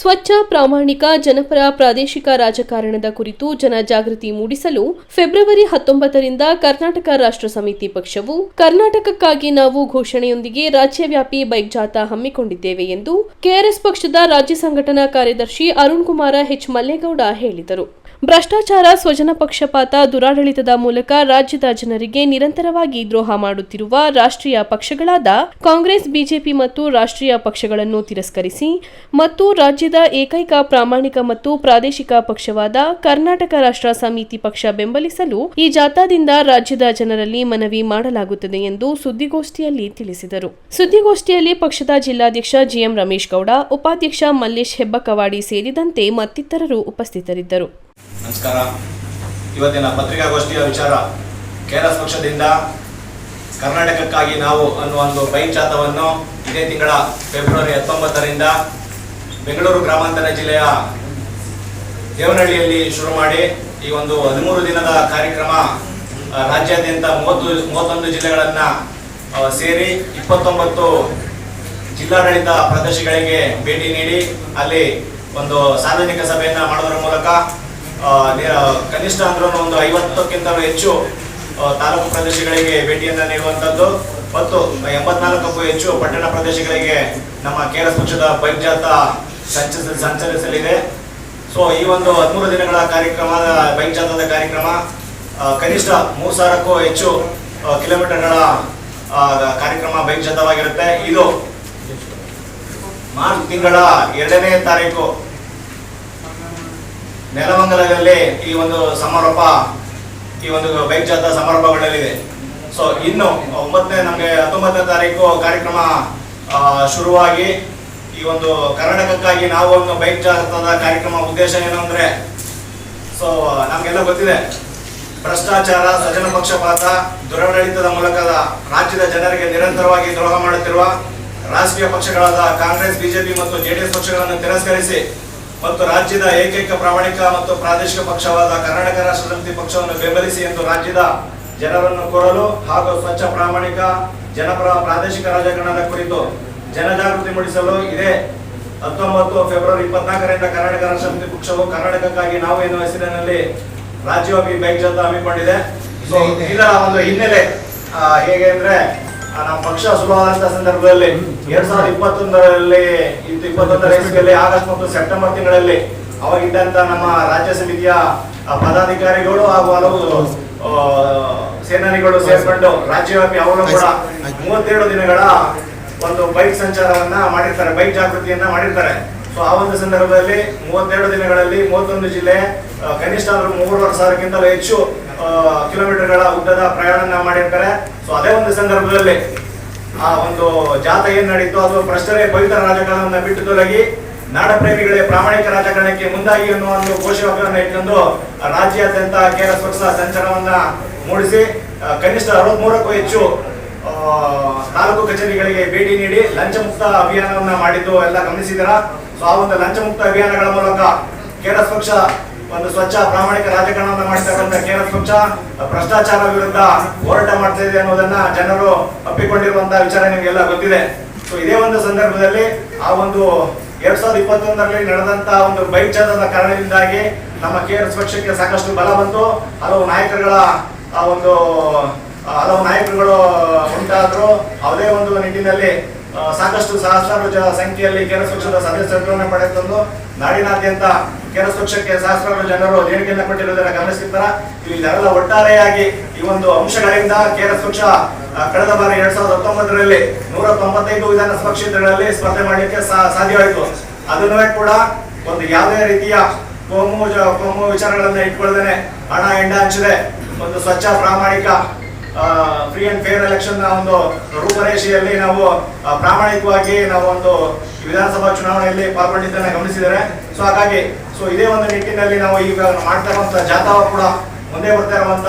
ಸ್ವಚ್ಛ, ಪ್ರಾಮಾಣಿಕ, ಜನಪರ, ಪ್ರಾದೇಶಿಕ ರಾಜಕಾರಣದ ಕುರಿತು ಜನಜಾಗೃತಿ ಮೂಡಿಸಲು ಫೆಬ್ರವರಿ ಹತ್ತೊಂಬತ್ತರಿಂದ ಕರ್ನಾಟಕ ರಾಷ್ಟ್ರ ಸಮಿತಿ ಪಕ್ಷವು ಕರ್ನಾಟಕಕ್ಕಾಗಿ ನಾವು ಘೋಷಣೆಯೊಂದಿಗೆ ರಾಜ್ಯವ್ಯಾಪಿ ಬೈಕ್ ಜಾಥಾ ಹಮ್ಮಿಕೊಂಡಿದ್ದೇವೆ ಎಂದು ಕೆಆರ್ಎಸ್ ಪಕ್ಷದ ರಾಜ್ಯ ಸಂಘಟನಾ ಕಾರ್ಯದರ್ಶಿ ಅರುಣ್ ಕುಮಾರ ಎಚ್ ಮಲ್ಲೇಗೌಡ ಹೇಳಿದರು. ಭ್ರಷ್ಟಾಚಾರ, ಸ್ವಜನ ಪಕ್ಷಪಾತ, ದುರಾಡಳಿತದ ಮೂಲಕ ರಾಜ್ಯದ ಜನರಿಗೆ ನಿರಂತರವಾಗಿ ದ್ರೋಹ ಮಾಡುತ್ತಿರುವ ರಾಷ್ಟ್ರೀಯ ಪಕ್ಷಗಳಾದ ಕಾಂಗ್ರೆಸ್, ಬಿಜೆಪಿ ಮತ್ತು ರಾಷ್ಟ್ರೀಯ ಪಕ್ಷಗಳನ್ನು ತಿರಸ್ಕರಿಸಿ ಮತ್ತು ರಾಜ್ಯದ ಏಕೈಕ ಪ್ರಾಮಾಣಿಕ ಮತ್ತು ಪ್ರಾದೇಶಿಕ ಪಕ್ಷವಾದ ಕರ್ನಾಟಕ ರಾಷ್ಟ್ರ ಸಮಿತಿ ಪಕ್ಷ ಬೆಂಬಲಿಸಲು ಈ ಜಾಥಾದಿಂದ ರಾಜ್ಯದ ಜನರಲ್ಲಿ ಮನವಿ ಮಾಡಲಾಗುತ್ತದೆ ಎಂದು ಸುದ್ದಿಗೋಷ್ಠಿಯಲ್ಲಿ ತಿಳಿಸಿದರು. ಸುದ್ದಿಗೋಷ್ಠಿಯಲ್ಲಿ ಪಕ್ಷದ ಜಿಲ್ಲಾಧ್ಯಕ್ಷ ಜಿಎಂ ರಮೇಶ್ ಗೌಡ, ಉಪಾಧ್ಯಕ್ಷ ಮಲ್ಲೇಶ್ ಹೆಬ್ಬಕವಾಡಿ ಸೇರಿದಂತೆ ಮತ್ತಿತರರು ಉಪಸ್ಥಿತರಿದ್ದರು. ನಮಸ್ಕಾರ. ಇವತ್ತಿನ ಪತ್ರಿಕಾಗೋಷ್ಠಿಯ ವಿಚಾರ ಕೆಆರ್ಎಸ್ ಪಕ್ಷದಿಂದ ಕರ್ನಾಟಕಕ್ಕಾಗಿ ನಾವು ಅನ್ನುವ ಒಂದು ಬೈಕ್ ಜಾಥವನ್ನು ಇದೇ ತಿಂಗಳ ಫೆಬ್ರವರಿ ಹತ್ತೊಂಬತ್ತರಿಂದ ಬೆಂಗಳೂರು ಗ್ರಾಮಾಂತರ ಜಿಲ್ಲೆಯ ದೇವನಹಳ್ಳಿಯಲ್ಲಿ ಶುರು ಮಾಡಿ ಈ ಒಂದು ಹದಿಮೂರು ದಿನದ ಕಾರ್ಯಕ್ರಮ ರಾಜ್ಯಾದ್ಯಂತ ಮೂವತ್ತು, ಮೂವತ್ತೊಂದು ಜಿಲ್ಲೆಗಳನ್ನು ಸೇರಿ ಇಪ್ಪತ್ತೊಂಬತ್ತು ಜಿಲ್ಲಾಡಳಿತ ಪ್ರದೇಶಗಳಿಗೆ ಭೇಟಿ ನೀಡಿ ಅಲ್ಲಿ ಒಂದು ಸಾರ್ವಜನಿಕ ಸಭೆಯನ್ನು ಮಾಡೋದರ ಮೂಲಕ ಕನಿಷ್ಠ ಅಂದ್ರೆ ಒಂದು ಐವತ್ತಕ್ಕಿಂತ ಹೆಚ್ಚು ತಾಲೂಕು ಪ್ರದೇಶಗಳಿಗೆ ಭೇಟಿಯನ್ನು ನೀಡುವಂಥದ್ದು. ಮತ್ತು ಎಂಬತ್ನಾಲ್ಕಕ್ಕೂ ಹೆಚ್ಚು ಪಟ್ಟಣ ಪ್ರದೇಶಗಳಿಗೆ ನಮ್ಮ ಕೇರಳ ಪಕ್ಷದ ಬೈಕ್ ಜಾಥಾ ಸಂಚರಿಸ ಸಂಚರಿಸಲಿದೆ. ಸೊ, ಈ ಒಂದು ಹದಿಮೂರು ದಿನಗಳ ಕಾರ್ಯಕ್ರಮದ ಬೈಕ್ ಜಾಥಾದ ಕಾರ್ಯಕ್ರಮ ಕನಿಷ್ಠ ಮೂರು ಸಾವಿರಕ್ಕೂ ಹೆಚ್ಚು ಕಿಲೋಮೀಟರ್ಗಳ ಕಾರ್ಯಕ್ರಮ ಬೈಕ್ ಜಾಥಾವಾಗಿರುತ್ತೆ. ಇದು ಮಾರ್ಚ್ ತಿಂಗಳ ಎರಡನೇ ತಾರೀಕು. ನೆಲಮಂಗಲದಲ್ಲಿ ಈ ಒಂದು ಸಮಾರೋಪ, ಈ ಒಂದು ಬೈಕ್ ಜಾಥಾ ಸಮಾರೋಪಗಳಲ್ಲಿದೆ ಸೊ ಇನ್ನು ಒಂಬತ್ತನೇ, ನಮಗೆ ಹತ್ತೊಂಬತ್ತನೇ ತಾರೀಕು ಕಾರ್ಯಕ್ರಮ ಶುರುವಾಗಿ ಈ ಒಂದು ಕರ್ನಾಟಕಕ್ಕಾಗಿ ನಾವು ಒಂದು ಬೈಕ್ ಜಾಥಾದ ಕಾರ್ಯಕ್ರಮ ಉದ್ದೇಶ ಏನು ಅಂದರೆ ಸೊ ನಮಗೆಲ್ಲ ಗೊತ್ತಿದೆ. ಭ್ರಷ್ಟಾಚಾರ ಸ್ವಜನ ಪಕ್ಷಪಾತ, ದುರಾಡಳಿತದ ಮೂಲಕ ರಾಜ್ಯದ ಜನರಿಗೆ ನಿರಂತರವಾಗಿ ದ್ರೋಹ ಮಾಡುತ್ತಿರುವ ರಾಷ್ಟ್ರೀಯ ಪಕ್ಷಗಳಾದ ಕಾಂಗ್ರೆಸ್, ಬಿಜೆಪಿ ಮತ್ತು ಜೆಡಿಎಸ್ ಪಕ್ಷಗಳನ್ನು ತಿರಸ್ಕರಿಸಿ ಮತ್ತು ರಾಜ್ಯದ ಏಕೈಕ ಪ್ರಾಮಾಣಿಕ ಮತ್ತು ಪ್ರಾದೇಶಿಕ ಪಕ್ಷವಾದ ಕರ್ನಾಟಕ ರಾಷ್ಟ್ರ ಸಮಿತಿ ಪಕ್ಷವನ್ನು ಬೆಂಬಲಿಸಿ ಎಂದು ರಾಜ್ಯದ ಜನರನ್ನು ಕೋರಲು ಹಾಗೂ ಸ್ವಚ್ಛ ಪ್ರಾಮಾಣಿಕ ಜನಪರ ಪ್ರಾದೇಶಿಕ ರಾಜಕಾರಣದ ಕುರಿತು ಜನಜಾಗೃತಿ ಮೂಡಿಸಲು ಇದೇ ಹತ್ತೊಂಬತ್ತು ಫೆಬ್ರವರಿ ಇಪ್ಪತ್ನಾಲ್ಕರಿಂದ ಕರ್ನಾಟಕ ರಾಷ್ಟ್ರ ಸಮಿತಿ ಪಕ್ಷವು ಕರ್ನಾಟಕಕ್ಕಾಗಿ ನಾವು ಎನ್ನುವ ಹೆಸರಿನಲ್ಲಿ ರಾಜ್ಯವ್ಯಾಪಿ ಬೈಕ್ ಜಾಥಾ ಹಮ್ಮಿಕೊಂಡಿದೆ. ಸೊ ಇದರ ಒಂದು ಹಿನ್ನೆಲೆ ಹೇಗೆ ಅಂದ್ರೆ ನಮ್ಮ ಪಕ್ಷ ಶುರುವಾದಂತ ಸಂದರ್ಭದಲ್ಲಿ ಎರಡ್ ಸಾವಿರದ ಇಪ್ಪತ್ತೊಂದರಲ್ಲಿ ಇಪ್ಪತ್ತೊಂದರ ಇಸ್ವಿಯಲ್ಲಿ ಆಗಸ್ಟ್ ಮತ್ತು ಸೆಪ್ಟೆಂಬರ್ ತಿಂಗಳಲ್ಲಿ ಅವಾಗಿದ್ದಂತ ನಮ್ಮ ರಾಜ್ಯ ಸಮಿತಿಯ ಪದಾಧಿಕಾರಿಗಳು ಹಾಗೂ ಹಲವು ಸೇನಾನಿಗಳು ಸೇರ್ಕೊಂಡು ರಾಜ್ಯವ್ಯಾಪಿ ಅವರು ಕೂಡ ಮೂವತ್ತೇಳು ದಿನಗಳ ಒಂದು ಬೈಕ್ ಸಂಚಾರವನ್ನ ಮಾಡಿರ್ತಾರೆ ಬೈಕ್ ಜಾಗೃತಿಯನ್ನ ಮಾಡಿರ್ತಾರೆ. ಸೊ ಆ ಒಂದು ಸಂದರ್ಭದಲ್ಲಿ ಮೂವತ್ತೆರಡು ದಿನಗಳಲ್ಲಿ ಮೂವತ್ತೊಂದು ಜಿಲ್ಲೆ ಕನಿಷ್ಠ ಅಂದ್ರೆ ಮೂರುವರೆ ಸಾವಿರಕ್ಕಿಂತಲೂ ಹೆಚ್ಚು ಕಿಲೋಮೀಟರ್ಗಳ ಉದ್ದದ ಪ್ರಯಾಣ ಮಾಡಿರ್ತಾರೆ. ಸೊ ಅದೇ ಒಂದು ಸಂದರ್ಭದಲ್ಲಿ ಆ ಒಂದು ಜಾಥಾ ಏನ್ ನಡೀತು ಅದು ಭ್ರಷ್ಟರೇ ಪವಿತ್ರ ರಾಜಕಾರಣವನ್ನ ಬಿಟ್ಟು ತೊಲಗಿ ನಾಡ ಪ್ರೇಮಿಗಳೇ ಪ್ರಾಮಾಣಿಕ ರಾಜಕಾರಣಕ್ಕೆ ಮುಂದಾಗಿ ಅನ್ನುವ ಒಂದು ಘೋಷವಾಕ್ಯವನ್ನು ಇಟ್ಕೊಂಡು ರಾಜ್ಯಾದ್ಯಂತ ಕೇರಳ ಸ್ವಚ್ಛ ಸಂಚಾರವನ್ನ ಮೂಡಿಸಿ ಕನಿಷ್ಠ ಅರವತ್ಮೂರಕ್ಕೂ ಹೆಚ್ಚು ತಾಲೂಕು ಕಚೇರಿಗಳಿಗೆ ಭೇಟಿ ನೀಡಿ ಲಂಚ ಮುಕ್ತ ಅಭಿಯಾನವನ್ನ ಮಾಡಿದ್ದು ಎಲ್ಲ ಗಮನಿಸಿದರ ಸೊ ಆ ಒಂದು ಲಂಚ ಮುಕ್ತ ಅಭಿಯಾನಗಳ ಮೂಲಕ ಕೇರಳ ಪಕ್ಷ ಒಂದು ಸ್ವಚ್ಛ ಪ್ರಾಮಾಣಿಕ ರಾಜಕಾರಣವನ್ನು ಮಾಡ್ತಕ್ಕಂಥ ಕೇಂದ್ರ ಪಕ್ಷ ಭ್ರಷ್ಟಾಚಾರ ವಿರುದ್ಧ ಹೋರಾಟ ಮಾಡ್ತಾ ಇದೆ ಅನ್ನೋದನ್ನ ಜನರು ಅಪ್ಪಿಕೊಂಡಿರುವಂತಹ ವಿಚಾರ ನಿಮಗೆಲ್ಲ ಗೊತ್ತಿದೆ. ಸೊ ಇದೇ ಒಂದು ಸಂದರ್ಭದಲ್ಲಿ ಆ ಒಂದು ಎರಡ್ ಸಾವಿರದ ಇಪ್ಪತ್ತೊಂದರಲ್ಲಿ ನಡೆದಂತ ಒಂದು ಬೈಕ್ ಕಾರಣದಿಂದಾಗಿ ನಮ್ಮ ಕೆಆರ್ಎಸ್ ಪಕ್ಷಕ್ಕೆ ಸಾಕಷ್ಟು ಬಲ ಬಂತು. ಹಲವು ನಾಯಕರುಗಳ, ಆ ಒಂದು ಹಲವು ನಾಯಕರುಗಳು ಉಂಟಾದ್ರು. ಅದೇ ಒಂದು ನಿಟ್ಟಿನಲ್ಲಿ ಸಾಕಷ್ಟು ಸಹಸ್ರಾರು ಜನ ಸಂಖ್ಯೆಯಲ್ಲಿ ಪಕ್ಷದ ಸದಸ್ಯತ್ವವನ್ನು ತಂದು ನಾಡಿನಾದ್ಯಂತ ಕೆಆರ್ಎಸ್ ಪಕ್ಷಕ್ಕೆ ಸಹಸ್ರಾರು ಜನರು ದೇಣಿಗೆಯನ್ನು ಕೊಟ್ಟಿರುವುದನ್ನು ಗಮನಿಸಿರ್ತಾರ ಇದೆಲ್ಲ ಒಟ್ಟಾರೆಯಾಗಿ ಈ ಒಂದು ಅಂಶಗಳಿಂದ ಕೇರಳ ಪಕ್ಷ ಕಳೆದ ಬಾರಿ ಎರಡ್ ಸಾವಿರದ ಹತ್ತೊಂಬತ್ತರಲ್ಲಿ ನೂರ ತೊಂಬತ್ತೈದು ವಿಧಾನಸಭಾ ಕ್ಷೇತ್ರಗಳಲ್ಲಿ ಸ್ಪರ್ಧೆ ಮಾಡಲಿಕ್ಕೆ ಸಾಧ್ಯವಾಯಿತು. ಅದನ್ನೂ ಕೂಡ ಒಂದು ಯಾವುದೇ ರೀತಿಯ ಕೋಮು ಕೋಮು ವಿಚಾರಗಳನ್ನ ಇಟ್ಕೊಳ್ದೇನೆ ಹಣ ಎಂಡ ಹಂಚಿದೆ ಒಂದು ಸ್ವಚ್ಛ, ಪ್ರಾಮಾಣಿಕ ಫ್ರೀ ಅಂಡ್ ಫೇರ್ ಎಲೆಕ್ಷನ್ ಒಂದು ರೂಪರೇಷೆಯಲ್ಲಿ ನಾವು ಪ್ರಾಮಾಣಿಕವಾಗಿ ನಾವು ಒಂದು ವಿಧಾನಸಭಾ ಚುನಾವಣೆಯಲ್ಲಿ ಪಾಲ್ಗೊಂಡಿದ್ದನ್ನ ಗಮನಿಸಿದರೆ ಸೊ ಹಾಗಾಗಿ ಸೊ ಇದೇ ಒಂದು ನಿಟ್ಟಿನಲ್ಲಿ ನಾವು ಈಗ ಮಾಡ್ತಕ್ಕಂಥ ಜಾಥಾವ ಜಾಥಾ ಕೂಡ ಮುಂದೆ ಬರ್ತಾ ಇರುವಂತ